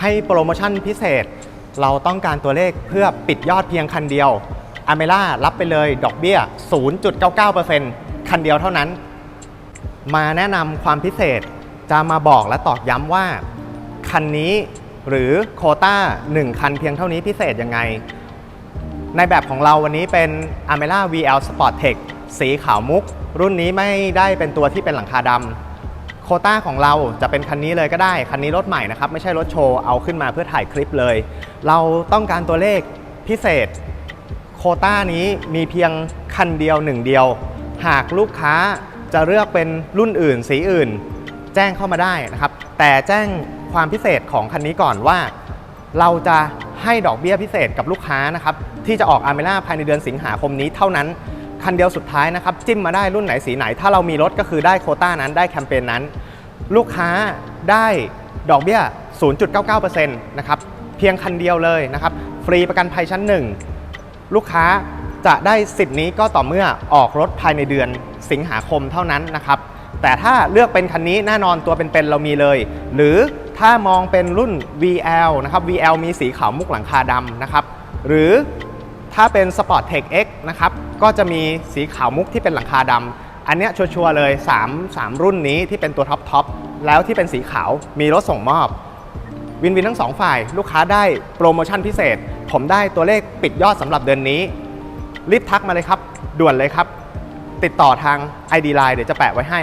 ให้โปรโมชั่นพิเศษ เราต้องการตัวเลขเพื่อปิดยอดเพียงคันเดียวอเมล่ารับไปเลยดอกเบี้ย 0.99%คันเดียวเท่านั้น มาแนะนำความพิเศษจะมาบอกและตอกย้ำว่า คันนี้หรือโคต้า 1 คันเพียงเท่านี้พิเศษยังไง ในแบบของเราวันนี้เป็น a m e l a VL Sport Tech สีขาวมุก รุ่นนี้ไม่ได้เป็นตัวที่เป็นหลังคาดำ คต้าของเราจะเป็นคันนี้เลยก็ได้ คันนี้รถใหม่นะครับ ไม่ใช่รถโชว์ เอาขึ้นมาเพื่อถ่ายคลิปเลย เราต้องการตัวเลขพิเศษ โคต้านี้มีเพียงคันเดียวหนึ่งเดียว หากลูกค้าจะเลือกเป็นรุ่นอื่น สีอื่น แจ้งเข้ามาได้นะครับ แต่แจ้งความพิเศษของคันนี้ก่อนว่า เราจะให้ดอกเบี้ยพิเศษกับลูกค้านะครับที่จะออกอาร์เมล่าภายในเดือนสิงหาคมนี้เท่านั้น คันเดียวสุดท้ายนะครับจิ้มมาได้รุ่นไหนสีไหน ถ้าเรามีรถก็คือได้โคต้านั้นได้แคมเปญนั้น ลูกค้าได้ดอกเบี้ย 0.99%นะครับเพียงคันเดียวเลยนะครับฟรีประกันภัยชั้นหนึ่งลูกค้าจะได้สิทธิ์นี้ก็ต่อเมื่อออกรถภายในเดือนสิงหาคมเท่านั้นนะครับแต่ถ้าเลือกเป็นคันนี้แน่นอนตัวเป็นๆเรามีเลย หรือถ้ามองเป็นรุ่น VL นะครับ VL มีสีขาวมุกหลังคาดำนะครับหรือ ถ้าเป็น Sport Tech X นะครับ ก็จะมีสีขาวมุกที่เป็นหลังคาดำ อันเนี้ยชัวร์ๆเลย 3 3 รุ่นนี้ที่เป็นตัวท็อปทอปแล้วที่เป็นสีขาวมีรถส่งมอบ วินวินทั้งสองฝ่าย ลูกค้าได้โปรโมชั่นพิเศษ ผมได้ตัวเลขปิดยอดสำหรับเดือนนี้ รีบทักมาเลยครับ ด่วนเลยครับ ติดต่อทาง ID Line เดี๋ยวจะแปะไว้ให้